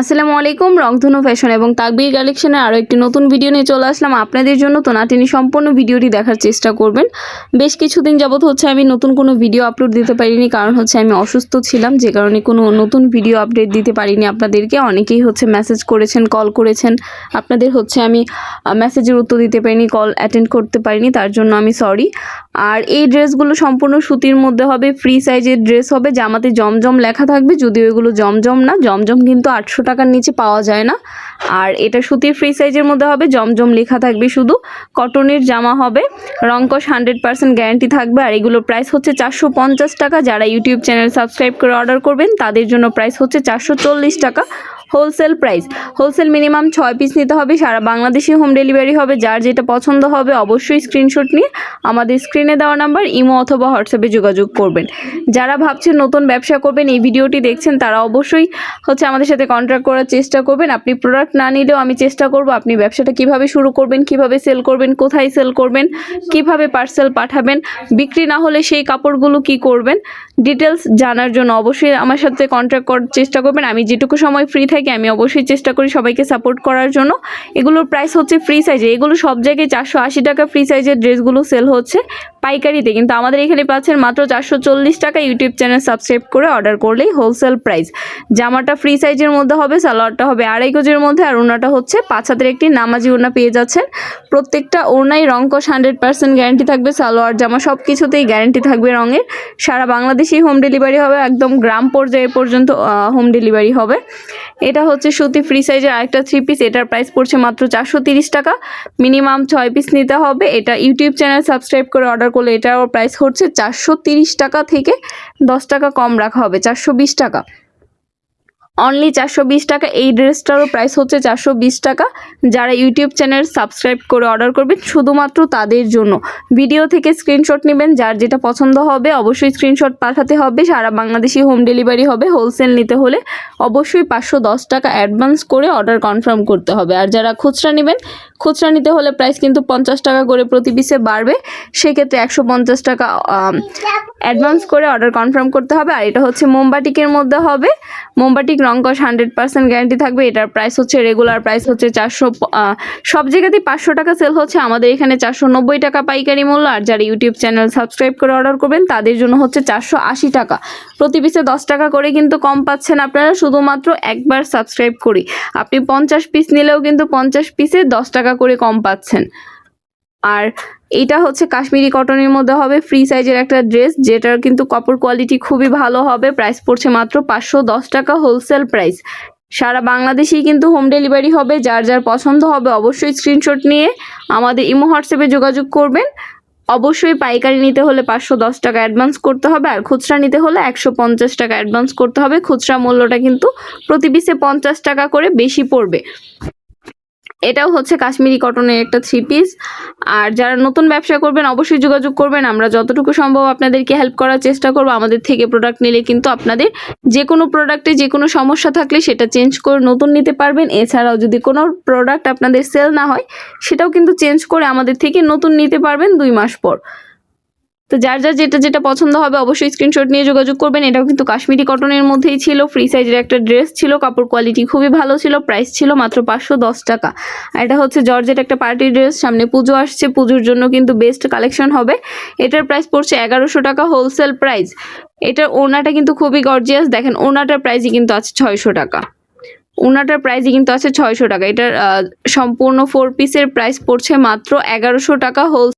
আসসালামু আলাইকুম, রংধনু ফ্যাশন এবং তাকবির কালেকশনের আরও একটি নতুন ভিডিও নিয়ে চলে আসলাম। আপনাদের জন্য তো না তিনি সম্পূর্ণ ভিডিওটি দেখার চেষ্টা করবেন। বেশ কিছুদিন যাবত হচ্ছে আমি নতুন কোনো ভিডিও আপলোড দিতে পারিনি, কারণ হচ্ছে আমি অসুস্থ ছিলাম, যে কারণে কোনো নতুন ভিডিও আপডেট দিতে পারিনি আপনাদেরকে। অনেকেই হচ্ছে মেসেজ করেছেন কল করেছেন। আপনাদের হচ্ছে আমি মেসেজের উত্তর দিতে পারিনি কল অ্যাটেন্ড করতে পারিনি, তার জন্য আমি সরি আর এই ড্রেসগুলো সম্পূর্ণ সুতির মধ্যে হবে ফ্রি সাইজের ড্রেস হবে, জামাতে জমজম লেখা থাকবে, যদিও এগুলো জমজম না, জমজম কিন্তু আটশো টাকার নিচে পাওয়া যায় না। আর এটা সুতির ফ্রি সাইজের মধ্যে হবে, জমজম লেখা থাকবে শুধু কটনের জামা হবে রংকশ হান্ড্রেড পার্সেন্ট গ্যারান্টি থাকবে, আর এগুলোর প্রাইস হচ্ছে চারশো পঞ্চাশ টাকা। যারা ইউটিউব চ্যানেল সাবস্ক্রাইব করে অর্ডার করবেন, তাদের জন্য প্রাইস হচ্ছে চারশো চল্লিশ টাকা। Wholesale price. হোলসেল মিনিমাম ছয় পিস নিতে হবে, সারা বাংলাদেশে হোম ডেলিভারি হবে, যার যেটা পছন্দ হবে অবশ্যই স্ক্রিনশট নিয়ে আমাদের স্ক্রিনে দেওয়া নাম্বার, ইমো অথবা হোয়াটসঅ্যাপে যোগাযোগ করবেন। যারা ভাবছেন নতুন ব্যবসা করবেন, এই ভিডিওটি দেখছেন, তারা অবশ্যই হচ্ছে আমাদের সাথে কন্ট্যাক্ট করার চেষ্টা করবেন। আপনি প্রোডাক্ট না নিলেও আমি চেষ্টা করব আপনি ব্যবসাটা কীভাবে শুরু করবেন, কীভাবে সেল করবেন, কোথায় সেল করবেন, কীভাবে পার্সেল পাঠাবেন, বিক্রি না হলে সেই কাপড়গুলো কি করবেন ডিটেলস জানার জন্য অবশ্যই আমার সাথে কন্ট্যাক্ট করার চেষ্টা করবেন। আমি যেটুকু সময় ফ্রি থাকি আমি অবশ্যই চেষ্টা করি সবাইকে সাপোর্ট করার জন্য। এগুলোর প্রাইস হচ্ছে ফ্রি সাইজে এগুলো সব জায়গায় চারশো আশি টাকা ফ্রি সাইজের ড্রেসগুলো সেল হচ্ছে পাইকারিতে। কিন্তু আমাদের এখানে পাচ্ছেন মাত্র চারশো চল্লিশ টাকা ইউটিউব চ্যানেল সাবস্ক্রাইব করে অর্ডার করলেই হোলসেল প্রাইস জামাটা ফ্রি সাইজের মধ্যে হবে, সালোয়ারটা হবে আড়াই গজের মধ্যে, আর ওনাটা হচ্ছে পাঁচ হাতের একটি নামাজি ওনা পেয়ে যাচ্ছেন। প্রত্যেকটা ওনাই রংকশ হান্ড্রেড পার্সেন্ট গ্যারান্টি থাকবে, সালোয়ার, জামা সব কিছুতেই গ্যারান্টি থাকবে রঙের। সারা বাংলাদেশেই হোম ডেলিভারি হবে, একদম গ্রাম পর্যায়ে পর্যন্ত হোম ডেলিভারি হবে। এটা হচ্ছে সুতি ফ্রি সাইজের আরেকটা থ্রি পিস এটার প্রাইস পড়ছে মাত্র চারশো টাকা। মিনিমাম ছয় পিস নিতে হবে। এটা ইউটিউব চ্যানেল সাবস্ক্রাইব করে অর্ডার করলে এটার প্রাইস হচ্ছে চারশো টাকা থেকে দশ টাকা কম রাখা হবে, চারশো বিশ টাকা। অনলি চারশো বিশ টাকা। এই ড্রেসটারও প্রাইস হচ্ছে চারশো বিশ টাকা। যারা ইউটিউব চ্যানেল সাবস্ক্রাইব করে অর্ডার করবেন, শুধুমাত্র তাদের জন্য। ভিডিও থেকে স্ক্রিনশট নেবেন, যার যেটা পছন্দ হবে অবশ্যই স্ক্রিনশট পাঠাতে হবে। সারা বাংলাদেশি হোম ডেলিভারি হবে হোলসেল নিতে হলে অবশ্যই পাঁচশো দশ টাকা অ্যাডভান্স করে অর্ডার কনফার্ম করতে হবে। আর যারা খুচরা নেবেন খুচরা নিতে হলে প্রাইস কিন্তু পঞ্চাশ টাকা করে প্রতি পিসে বাড়বে। সেক্ষেত্রে একশো পঞ্চাশ টাকা অ্যাডভান্স করে অর্ডার কনফার্ম করতে হবে। আর এটা হচ্ছে মোমবাটিকের মধ্যে হবে। মোমবাটিক রংকশ হান্ড্রেড পার্সেন্ট গ্যারান্টি থাকবে। এটার প্রাইস হচ্ছে রেগুলার প্রাইস হচ্ছে চারশো সব জায়গাতেই পাঁচশো টাকা সেল হচ্ছে। আমাদের এখানে চারশো নব্বই টাকা পাইকারি মূল্য। আর যারা ইউটিউব চ্যানেল সাবস্ক্রাইব করে অর্ডার করবেন, তাদের জন্য হচ্ছে চারশো আশি টাকা। প্রতি পিসে দশ টাকা করে কিন্তু কম পাচ্ছেন আপনারা। শুধুমাত্র একবার সাবস্ক্রাইব করি। আপনি পঞ্চাশ পিস নিলেও কিন্তু পঞ্চাশ পিসে দশ টাকা করে কম পাচ্ছেন। আর এটা হচ্ছে কাশ্মীরি কটনের মধ্যে হবে, ফ্রি সাইজের একটা ড্রেস, যেটার কিন্তু কাপড় কোয়ালিটি খুবই ভালো হবে, প্রাইস পড়ছে মাত্র পাঁচশো দশ টাকা হোলসেল প্রাইস। সারা বাংলাদেশেই কিন্তু হোম ডেলিভারি হবে, যার যার পছন্দ হবে অবশ্যই স্ক্রিনশট নিয়ে আমাদের ইমো হোয়াটসঅ্যাপে যোগাযোগ করবেন। অবশ্যই পাইকারি নিতে হলে পাঁচশো দশ টাকা অ্যাডভান্স করতে হবে, আর খুচরা নিতে হলে একশো পঞ্চাশ টাকা অ্যাডভান্স করতে হবে। খুচরা মূল্যটা কিন্তু প্রতি পিসে পঞ্চাশ টাকা করে বেশি পড়বে। এটাও হচ্ছে কাশ্মীরি কটনের একটা থ্রি পিস আর যারা নতুন ব্যবসা করবেন, অবশ্যই যোগাযোগ করবেন। আমরা যতটুকু সম্ভব আপনাদেরকে হেল্প করার চেষ্টা করব। আমাদের থেকে প্রোডাক্ট নিলে কিন্তু আপনাদের যে কোনো প্রোডাক্টে যে কোনো সমস্যা থাকলে সেটা চেঞ্জ করে নতুন নিতে পারবেন। এছাড়াও যদি কোনো প্রোডাক্ট আপনাদের সেল না হয়, সেটাও কিন্তু চেঞ্জ করে আমাদের থেকে নতুন নিতে পারবেন দুই মাস পর। তো যার যার যেটা যেটা পছন্দ হবে অবশ্যই স্ক্রিনশট নিয়ে যোগাযোগ করবেন। এটাও কিন্তু কাশ্মীরি কটনের মধ্যেই ছিল। ফ্রি সাইজের একটা ড্রেস ছিল। কাপড় কোয়ালিটি খুবই ভালো ছিল। প্রাইস ছিল মাত্র পাঁচশো দশ টাকা। আর এটা হচ্ছে জর্জেট একটা পার্টি ড্রেস সামনে পুজো আসছে। পুজোর জন্য কিন্তু বেস্ট কালেকশন হবে। এটার প্রাইস পড়ছে এগারোশো টাকা হোলসেল প্রাইস এটার ওনাটা কিন্তু খুবই গর্জিয়াস দেখেন ওনাটার প্রাইসই কিন্তু আছে ছয়শো টাকা। ওনাটার প্রাইসই কিন্তু আছে ছয়শো টাকা। এটার সম্পূর্ণ ফোর পিসের প্রাইস পড়ছে মাত্র এগারোশো টাকা হোল